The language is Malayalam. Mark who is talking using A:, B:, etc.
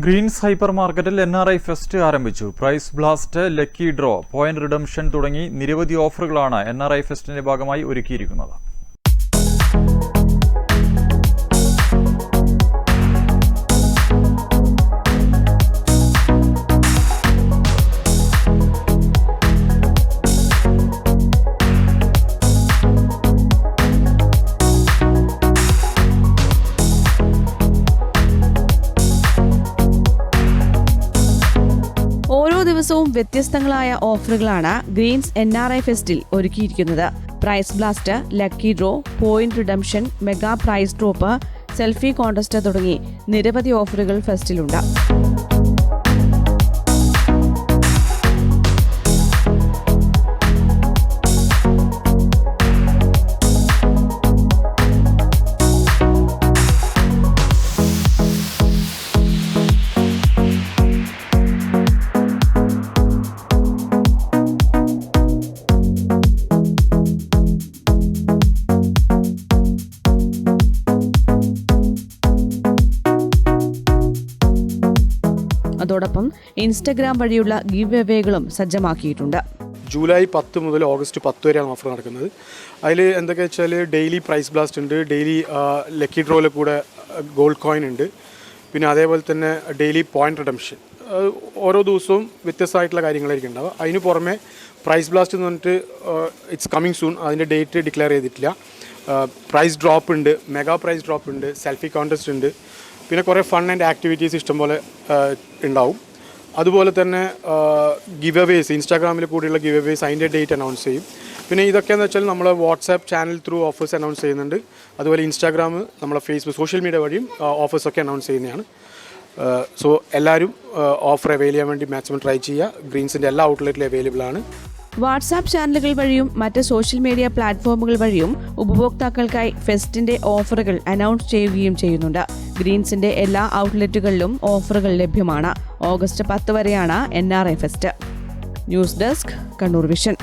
A: ഗ്രീൻസ് ഹൈപ്പർ മാർക്കറ്റിൽ എൻ ആർ ഐ ഫെസ്റ്റ് ആരംഭിച്ചു. Price blast lucky draw point redemption തുടങ്ങി നിരവധി ഓഫറുകളാണ് എൻ ആർ ഐ ഫെസ്റ്റിന്റെ ഭാഗമായി ഒരുക്കിയിരിക്കുന്നത്.
B: ദിവസവും വ്യത്യസ്തങ്ങളായ ഓഫറുകളാണ് ഗ്രീൻസ് എൻ ആർ ഐ ഫെസ്റ്റിൽ ഒരുക്കിയിരിക്കുന്നത്. Prize blast lucky draw point redemption mega prize drop selfie contest തുടങ്ങി നിരവധി ഓഫറുകൾ ഫെസ്റ്റിലുണ്ട്. അതോടൊപ്പം ഇൻസ്റ്റഗ്രാം വഴിയുള്ള ഗീവ് എവേകളും സജ്ജമാക്കിയിട്ടുണ്ട്.
C: ജൂലൈ പത്ത് മുതൽ ഓഗസ്റ്റ് പത്ത് വരെയാണ് ഓഫർ നടക്കുന്നത്. അതിൽ എന്തൊക്കെ വെച്ചാൽ ഡെയിലി പ്രൈസ് ബ്ലാസ്റ്റ് ഉണ്ട് ഡെയിലി ലക്കി ഡ്രോയിൽ കൂടെ ഗോൾഡ് കോയിൻ ഉണ്ട്. പിന്നെ അതേപോലെ തന്നെ ഡെയിലി പോയിന്റ് റിഡംഷൻ. ഓരോ ദിവസവും വ്യത്യസ്തമായിട്ടുള്ള കാര്യങ്ങളായിരിക്കും ഉണ്ടാവുക. അതിന് പുറമെ പ്രൈസ് ബ്ലാസ്റ്റ് എന്ന് പറഞ്ഞിട്ട് ഇറ്റ്സ് കമ്മിങ് സൂൺ അതിന്റെ ഡേറ്റ് ഡിക്ലെയർ ചെയ്തിട്ടില്ല. പ്രൈസ് ഡ്രോപ്പ് ഉണ്ട് മെഗാ പ്രൈസ് ഡ്രോപ്പ് ഉണ്ട് സെൽഫി കോൺടെസ്റ്റ് ഉണ്ട്. പിന്നെ കുറേ ഫൺ ആൻഡ് ആക്ടിവിറ്റീസ് ഇഷ്ടംപോലെ ഉണ്ടാവും അതുപോലെ തന്നെ ഗിവ് അവേസ് ഇൻസ്റ്റാഗ്രാമിൽ കൂടിയുള്ള ഗിവ് അവേസ് അതിന്റെ ഡേറ്റ് അനൗൺസ് ചെയ്യും. പിന്നെ ഇതൊക്കെയെന്ന് വെച്ചാൽ നമ്മൾ WhatsApp channel through offers announce ചെയ്യുന്നുണ്ട്. അതുപോലെ ഇൻസ്റ്റാഗ്രാം നമ്മളെ ഫേസ്ബുക്ക് സോഷ്യൽ മീഡിയ വഴിയും ഓഫേഴ്സ് ഒക്കെ അനൗൺസ് ചെയ്യുന്നതാണ്. സോ എല്ലാവരും ഓഫർ അവൈൽ ചെയ്യാൻ വേണ്ടി മാക്സിമം ട്രൈ ചെയ്യുക. ഗ്രീൻസിന്റെ എല്ലാ ഔട്ട്ലെറ്റിലും അവൈലബിൾ ആണ്.
B: വാട്സാപ്പ് ചാനലുകൾ വഴിയും മറ്റ് സോഷ്യൽ മീഡിയ പ്ലാറ്റ്ഫോമുകൾ വഴിയും ഉപഭോക്താക്കൾക്കായി ഫെസ്റ്റിന്റെ ഓഫറുകൾ അനൗൺസ് ചെയ്യുകയും ചെയ്യുന്നുണ്ട്. ഗ്രീൻസിന്റെ എല്ലാ ഔട്ട്ലെറ്റുകളിലും ഓഫറുകൾ ലഭ്യമാണ്. ഓഗസ്റ്റ് പത്ത് വരെയാണ് N R I fest news desk Kannur vision.